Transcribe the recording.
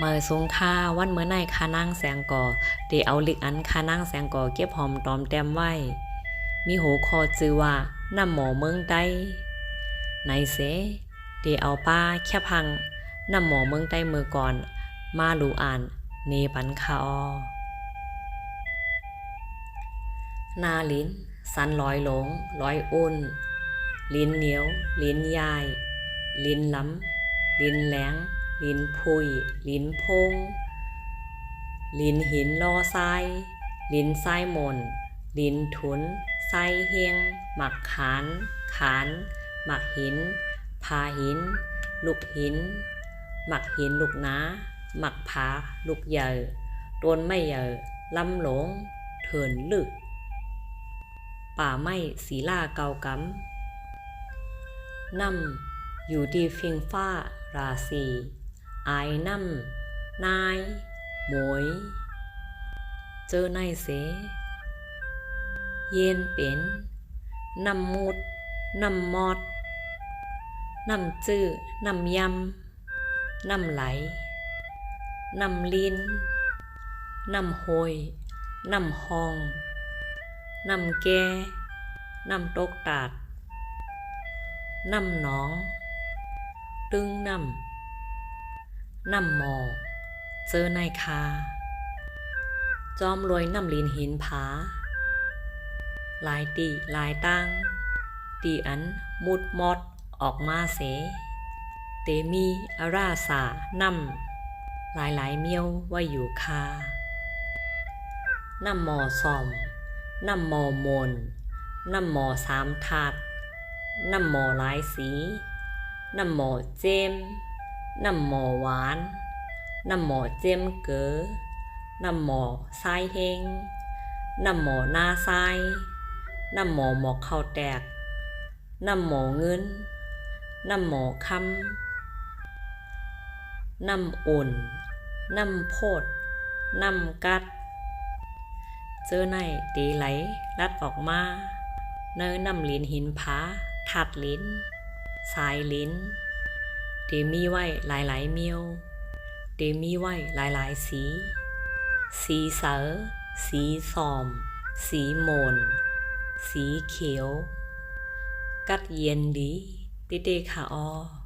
เมื่อสงค่าวันเมื่อในคานั่งแสงก่อเดเอาลิกอันคานั่งแสงก่อเก็บหอมตอมแต้มไว้ มีโหคอจือว่าน้ำหมอเมืองใต้ในเสเดเอาป้าแค่พังน้ำหมอเมืองใต้มือก่อน มาหลูอ่านเนปันคาอนาลิ้น สันลอยหลงลอยอุ่นลิ้นเหนียว ลิ้นยาย ลิ้นล้ำ ลิ้นแหลง ลิ้นพุย ลิ้นพง ลิ้นหินลอทรายลิ้นไส้มน ลิ้นทุนไส้เฮง หมักขาน ขาน หมักหิน พาหิน ลูกหิน หมักหินลูกนาหมักผา ลูกเยอต้นไม่เยอลำหลง เถินลึก ป่าไม้สีลาเกากำนำอยู่ดีฟียงฟ้าราศี อายนำนายหมวยเจอนายเสเย็นเป็นนำมุดนำมอด น้ำหลนำลินนำโหยนำหอนำแก่นำตกตาดนำหนอนำนำหมอเจอในคา จอมรวยนำลินหินผา หลายตีหลายตั้ง ตีอันมุดมอดออกมาเส เตมีอาราสานำหลายหลายเมียวไว่าอยู่คานำหมอซอมน้ำหมอมนน้ำหมอสามถาดน้ำหมอหลายสีน้ำหมอเจม น้ำหมอหวาน น้ำหมอเจมเก๋อน้ำหมอทรายเฮงน้ำหมอหน้าทรายน้ำหมอหมอกข้าวแตก น้ำหมอเงิน น้ำหมอคำน้ำอุ่น น้ำโพด น้ำกัด เจอในตีไหลลัดออกมา เนื้อนำลิ้นหินผาถัดลิ้น สายลิ้น เดมีไว้หลายๆเมียวเดมีไว้หลายๆสี สีเสอสีสอม สีโมน สีเขียว กัดเย็นดีติเตขาออ